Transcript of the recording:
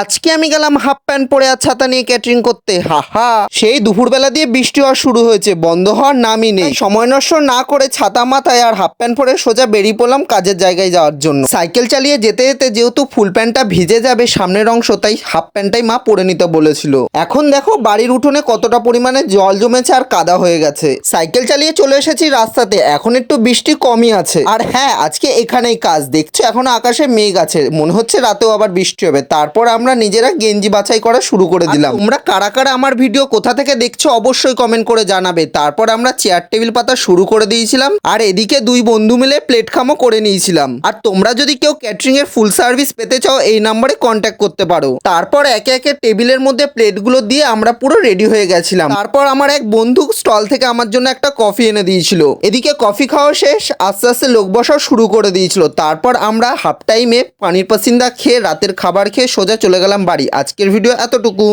আজকে আমি গেলাম হাফ প্যান্ট পরে আর ছাতা নিয়ে ক্যাটারিং করতে। হা হা সেই দুপুরবেলা দিয়ে বৃষ্টি হওয়া শুরু হয়েছে, বন্ধ হওয়ার নামই নেই। সময় নষ্ট না করে ছাতা মাথায় আর হাফ প্যান্ট পরে সোজা বেরিয়ে পড়লাম কাজের জায়গায় যাওয়ার জন্য। সাইকেল চালিয়ে যেতে যেতে যেহেতু ফুল প্যান্টটা ভিজে যাবে সামনের অংশ, তাই হাফ প্যান্টটাই মা পরে নিতে বলেছিল। এখন দেখো বাড়ির উঠোনে কতটা পরিমাণে জল জমেছে আর কাদা হয়ে গেছে। সাইকেল চালিয়ে চলে এসেছি রাস্তাতে, এখন একটু বৃষ্টি কমই আছে। আর হ্যাঁ আজকে এখানেই কাজ, দেখছ এখন আকাশে মেঘ আছে, মনে হচ্ছে রাতেও আবার বৃষ্টি হবে। তারপর আমরা নিজেরা গেঞ্জি বাছাই করা শুরু করে দিলাম। তোমরা কারা কারা আমার ভিডিও কোথা থেকে দেখছ অবশ্যই কমেন্ট করে জানাবে। তারপর আমরা চেয়ার টেবিল পাতা শুরু করে দিয়েছিলাম আর এদিকে দুই বন্ধু মিলে প্লেট খামও করে নিয়েছিলাম। আর তোমরা যদি কেউ ক্যাটারিং এর ফুল সার্ভিস পেতে চাও এই নম্বরে কন্ট্যাক্ট করতে পারো। তারপর একে একে টেবিলের মধ্যে প্লেটগুলো দিয়ে আমরা পুরো রেডি হয়ে গেছিলাম। তারপর আমার এক বন্ধু স্টল থেকে আমার জন্য একটা কফি এনে দিয়েছিল। এদিকে কফি খাওয়া শেষ আস্তে আস্তে লোক বসাও শুরু করে দিয়েছিল। তারপর আমরা হাফ টাইমে পানির পাসিন্দা খেয়ে রাতের খাবার খেয়ে সোজা চলে গেলাম বাড়ি। আজকের ভিডিও এতটুকু।